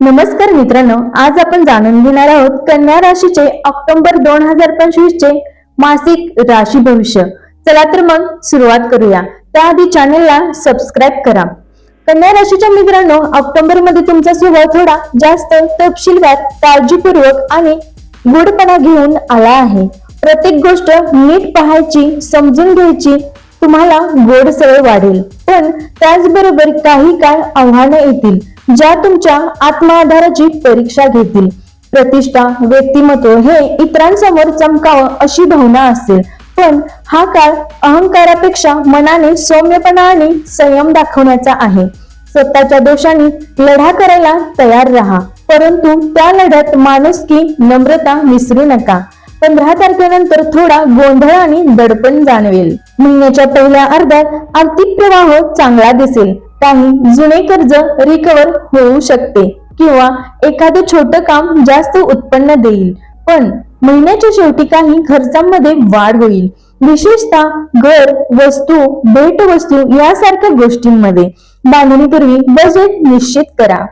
नमस्कार मित्रांनो आज आपण जाणून घेणार आहोत कन्या राशीचे ऑक्टोबर दोन हजार पंचवीस चे मासिक राशी भविष्य. चला तर मग सुरुवात करूया. त्याआधी चॅनलला सबस्क्राईब करा. कन्या राशीच्या मित्रांनो ऑक्टोबरमध्ये तुमचा स्वभाव थोडा जास्त तपशीलवार काळजीपूर्वक आणि गुडपणा घेऊन आला आहे. प्रत्येक गोष्ट नीट पाहायची समजून घ्यायची तुम्हाला गोड सवय वाढेल. पण त्याचबरोबर काही काळ आव्हानं येतील. ज्या तुमच्या आत्माधाराची परीक्षा घेतील. प्रतिष्ठा व्यक्तिमत्व हे इतरांसमोर चमकावं अशी भावना असेल. पण हा काळ अहंकारापेक्षा मनाने सौम्यपणा आणि संयम दाखवण्याचा आहे. स्वतःच्या दोषांनी लढा करायला तयार राहा. परंतु त्या लढ्यात माणुसकी नम्रता विसरू नका. पंधरा तारखेनंतर थोडा गोंधळ आणि दडपण जाणवेल. महिन्याच्या पहिल्या अर्ध्यात आर्थिक प्रवाह चांगला दिसेल. काही जुने कर्ज रिकवर होऊ शकते किंवा एखादं छोटं काम जास्त उत्पन्न देईल. पण महिन्याच्या शेवटी काही खर्चांमध्ये वाढ होईल. विशेषतः घर वस्तू भेटवस्तू यासारख्या गोष्टींमध्ये बांधणीपूर्वी बजेट निश्चित करा.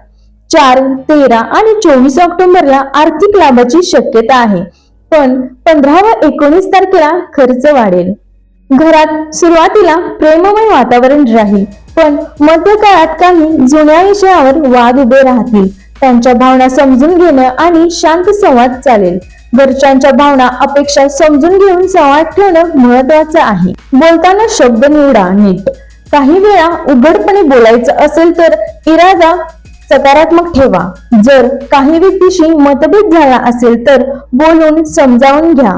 चार तेरा आणि चोवीस ऑक्टोबरला आर्थिक लाभाची शक्यता आहे. पण पंधरा व एकोणीस तारखेला खर्च वाढेल. घरात सुरुवातीला प्रेममय वातावरण राहील. पण मध्यकाळात काही जुन्या विषयावर वाद उभे राहतील. त्यांच्या भावना समजून घेणं आणि शांत संवाद चालेल. घरच्यांच्या भावना अपेक्षा समजून घेऊन संवाद ठेवणं महत्वाचं आहे. बोलताना शब्द निवडा नीट. काही वेळा उघडपणे बोलायचं असेल तर इरादा सकारात्मक ठेवा. जर काही व्यक्तीशी मतभेद झाला असेल तर बोलून समजावून घ्या.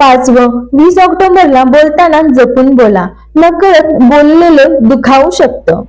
पाच व वीस ऑक्टोबरला बोलताना जपून बोला. नकळत बोललेलं दुखावू शकतं.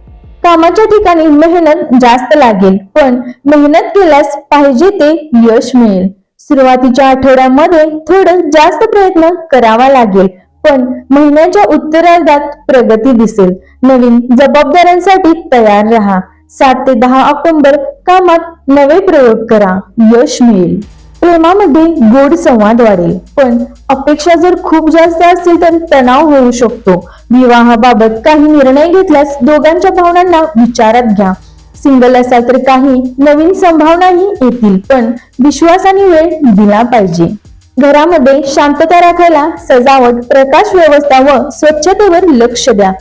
कामाच्या ठिकाणी मेहनत जास्त लागेल पण मेहनत केल्यास पाहिजे ते यश मिळेल. सुरुवातीच्या आठवड्यामध्ये थोडं जास्त प्रयत्न करावा लागेल पण महिन्याच्या उत्तरार्धात प्रगती दिसेल. नवीन जबाबदाऱ्यांसाठी तयार राहा. सात ते दहा ऑक्टोबर कामात नवे प्रयोग करा. यश मिळेल. प्रेमामध्ये गोड संवाद वाढेल. पण अपेक्षा जर खूप जास्त असतील तर तणाव होऊ शकतो. विवाहाबाबत काही निर्णय घेतल्यास दोघांच्या भावनांना विचारात घ्या. सिंगल असाल तर काही नवीन संभावनाही येतील पण विश्वासाने वेळ दिला पाहिजे. घरामध्ये शांतता राखायला सजावट प्रकाश व्यवस्था व स्वच्छतेवर लक्ष द्या.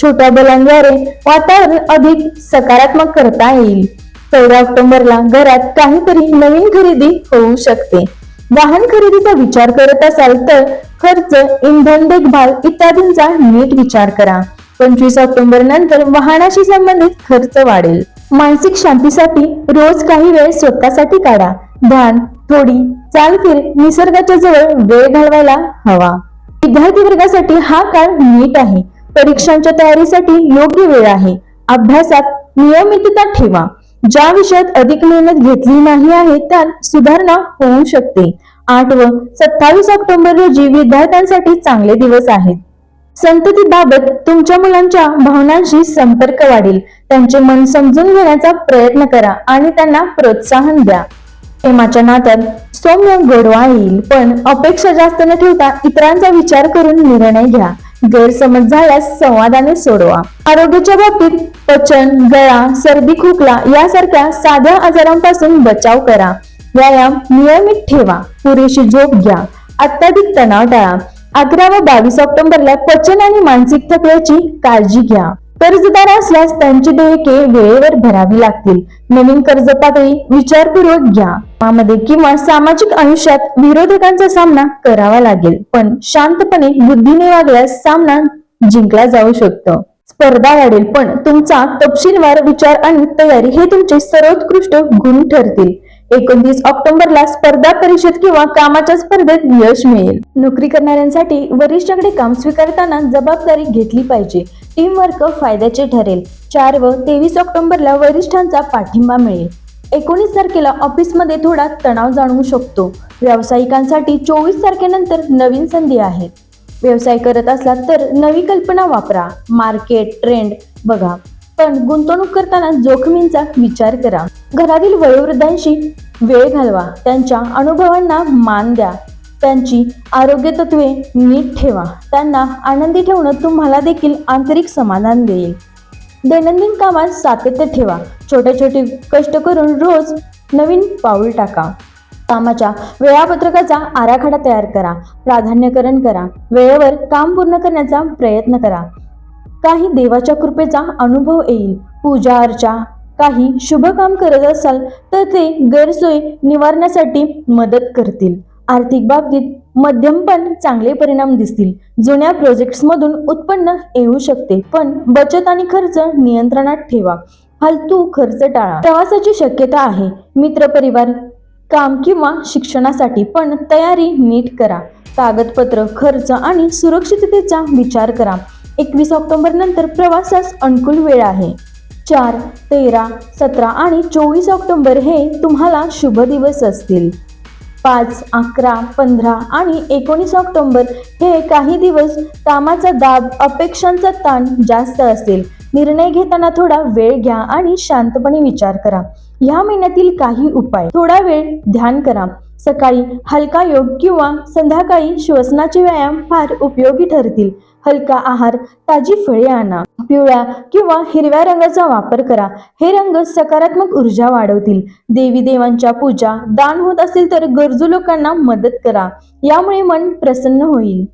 छोट्या बलांद्वारे वातावरण अधिक सकारात्मक करता येईल. चौदा ऑक्टोबरला घरात काहीतरी नवीन खरेदी होऊ शकते. वाहन खरेदीचा विचार करत असाल तर खर्च इंधन देखभाल इत्यादींचा नीट विचार करा. पंचवीस ऑक्टोबर नंतर वाहनाशी संबंधित खर्च वाढेल. मानसिक शांतीसाठी रोज काही वेळ स्वतःसाठी काढा. ध्यान थोडी चालफिर निसर्गाच्या जवळ वेळ घालवायला हवा. विद्यार्थी वर्गासाठी हा काळ नीट आहे. परीक्षांच्या तयारीसाठी योग्य वेळ आहे. अभ्यासात नियमितता ठेवा. ज्या विषयात अधिक मेहनत घेतली नाही आहे त्यात सुधारणा होऊ शकते. आठ व सत्तावीस ऑक्टोबर रोजी विद्यार्थ्यांसाठी चांगले दिवस आहेत. संततीबाबत तुमच्या मुलांच्या भावनांशी संपर्क वाढेल. त्यांचे मन समजून घेण्याचा प्रयत्न करा आणि त्यांना प्रोत्साहन द्या. प्रेमाच्या नात्यात सौम्य गोडवा येईल पण अपेक्षा जास्त न ठेवता इतरांचा विचार करून निर्णय घ्या. गैरसमज झाल्यास संवादाने सोडवा. आरोग्याच्या बाबतीत पचन गळा सर्दी खोकला यासारख्या साध्या आजारांपासून बचाव करा. व्यायाम नियमित ठेवा. पुरेशी झोप घ्या. अत्याधिक तणाव टाळा. अकरा व बावीस ऑक्टोबरला पचन आणि मानसिक थकव्याची काळजी घ्या. कर्जदार असल्यास त्यांची देयके वेळेवर भरावी लागतील. नवीन कर्ज पातळी विचारपूर्वक घ्या. कामामध्ये किंवा सामाजिक आयुष्यात विरोधकांचा सामना करावा लागेल पण शांतपणे बुद्धीने वागल्यास सामना जिंकला जाऊ शकतो. स्पर्धा वाढेल पण तुमचा तपशीलवार विचार आणि तयारी हे तुमचे सर्वोत्कृष्ट गुण ठरतील. एकोणतीस ऑक्टोबरला स्पर्धा परिषद किंवा कामाच्या स्पर्धेत यश मिळेल. नोकरी करणाऱ्यांसाठी वरिष्ठांकडे काम स्वीकारताना जबाबदारी घेतली पाहिजे. टीमवर्क फायद्याचे ठरेल. चार व तेवीस ऑक्टोबरला वरिष्ठांचा पाठिंबा मिळेल. एकोणीस तारखेला ऑफिसमध्ये थोडा तणाव जाणवू शकतो. व्यावसायिकांसाठी चोवीस तारखेनंतर नवीन संधी आहेत व्यवसाय करत असला तर नवी कल्पना वापरा. मार्केट ट्रेंड बघा. पण गुंतवणूक करताना जोखमींचा विचार करा. घरातील वयोवृद्धांशी वेळ घालवा. त्यांच्या अनुभवांना मान द्या. त्यांची आरोग्य तत्वे नीट ठेवा. त्यांना आनंदी ठेवणं तुम्हाला देखील आंतरिक समाधान देईल. दैनंदिन कामात सातत्य ठेवा. छोटे छोटे कष्ट करून रोज नवीन पाऊल टाका. कामाच्या वेळापत्रकाचा आराखडा तयार करा. प्राधान्यकरण करा. वेळेवर काम पूर्ण करण्याचा प्रयत्न करा. काही देवाच्या कृपेचा अनुभव येईल. पूजा अर्चा काही शुभ काम करत असाल तर ते गैरसोय निवारण्यासाठी मदत करतील. आर्थिक बाबतीत मध्यम पण चांगले परिणाम दिसतील. जुन्या प्रोजेक्ट्समधून उत्पन्न येऊ शकते पण बचत आणि खर्च नियंत्रणात ठेवा. फालतू खर्च टाळा. प्रवासाची शक्यता आहे. मित्र परिवार काम किंवा शिक्षणासाठी पण तयारी नीट करा. कागदपत्र खर्च आणि सुरक्षिततेचा विचार करा. एकवीस ऑक्टोबर नंतर प्रवासास अनुकूल वेळ आहे. चार तेरा सतरा आणि चोवीस ऑक्टोबर हे तुम्हाला शुभ दिवस असतील. पाच अकरा पंधरा आणि एकोणीस ऑक्टोंबर हे काही दिवस कामाचा दाब अपेक्षांचा ताण जास्त असेल. निर्णय घेताना थोडा वेळ घ्या आणि शांतपणे विचार करा. ह्या महिन्यातील काही उपाय. थोडा वेळ ध्यान करा. सकाळी हलका योग किंवा संध्याकाळी श्वसनाचे व्यायाम फार उपयोगी ठरतील. हलका आहार ताजी फळे आणा. पिवळ्या किंवा हिरव्या रंगाचा वापर करा. हे रंग सकारात्मक ऊर्जा वाढवतील. देवी देवांच्या पूजा दान होत असेल तर गरजू लोकांना मदत करा. यामुळे मन प्रसन्न होईल.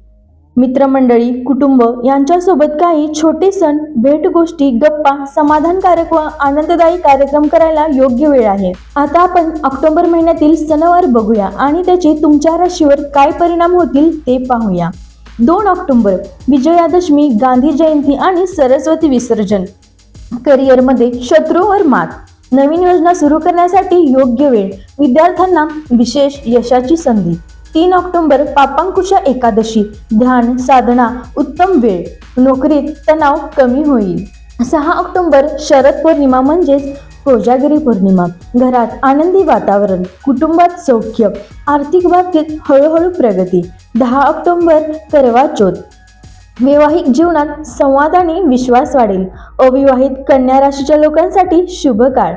मित्रमंडळी कुटुंब यांच्यासोबत काही छोटे सण भेट गोष्टी गप्पा समाधानकारक व आनंददायी कार्यक्रम करायला योग्य वेळ आहे. आता आपण ऑक्टोबर महिन्यातील सणवार बघूया आणि त्याचे तुमच्या राशीवर काय परिणाम होतील ते पाहूया. दोन ऑक्टोबर विजयादशमी गांधी जयंती आणि सरस्वती विसर्जन. करिअरमध्ये शत्रूवर मात. नवीन योजना सुरू करण्यासाठी योग्य वेळ. विद्यार्थ्यांना विशेष यशाची संधी. तीन ऑक्टोबर पापांकुशा एकादशी. ध्यान साधना उत्तम वेळ. नोकरीत तणाव कमी होईल. सहा ऑक्टोबर शरद पौर्णिमा म्हणजेच कोजागिरी पौर्णिमा. घरात आनंदी वातावरण कुटुंबात सौख्य. आर्थिक बाबतीत हळूहळू प्रगती. दहा ऑक्टोंबर करवा चौथ. वैवाहिक जीवनात संवाद आणि विश्वास वाढेल. अविवाहित कन्या राशीच्या लोकांसाठी शुभ काळ.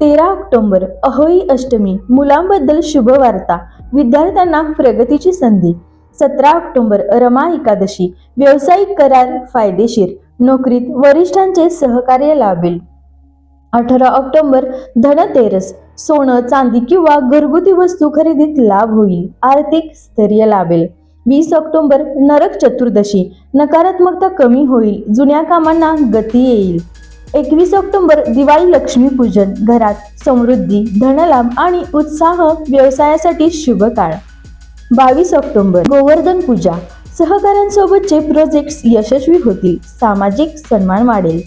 तेरा ऑक्टोंबर अहोई अष्टमी. मुलांबद्दल शुभ वार्ता. विद्यार्थ्यांना प्रगतीची संधी. सतरा ऑक्टोंबर रमा एकादशी. व्यावसायिक करार फायदेशीर. नोकरीत वरिष्ठांचे सहकार्य लाभेल. अठरा ऑक्टोंबर धनतेरस सोनं चांदी किंवा घरगुती वस्तू खरेदीत लाभ होईल. आर्थिक स्थैर्य लाभेल. वीस ऑक्टोबर नरक चतुर्दशी. नकारात्मकता कमी होईल. जुन्या कामांना गती येईल. एकवीस ऑक्टोबर दिवाळी लक्ष्मीपूजन. घरात समृद्धी धनलाभ आणि उत्साह व्यवसायासाठी शुभ काळ. बावीस ऑक्टोबर गोवर्धन पूजा. सहकाऱ्यांसोबतचे प्रोजेक्ट्स यशस्वी होतील. सामाजिक सन्मान वाढेल.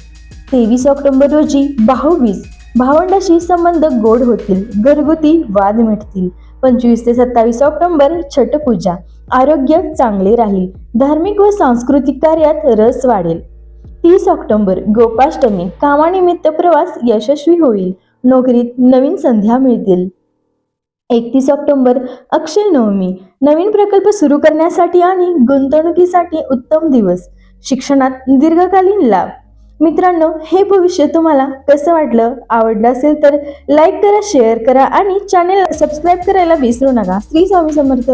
तेवीस ऑक्टोबर रोजी भाऊबीज. भावंडाशी संबंध गोड होतील. घरगुती वाद मिटतील. पंचवीस ते सत्तावीस ऑक्टोबर छटपूजा आरोग्य चांगले राहील. धार्मिक व सांस्कृतिक कार्यात रस वाढेल. तीस ऑक्टोबर गोपाष्टमी. कामानिमित्त प्रवास यशस्वी होईल. नोकरीत नवीन संध्या मिळतील. एकतीस ऑक्टोबर अक्षय नवमी नवीन प्रकल्प सुरू करण्यासाठी आणि गुंतवणुकीसाठी उत्तम दिवस. शिक्षणात दीर्घकालीन लाभ. मित्रांनो हे भविष्य तुम्हाला कसं वाटलं आवडलं असेल तर लाईक करा शेअर करा आणि चॅनेल सबस्क्राईब करायला विसरू नका. श्री स्वामी समर्थ.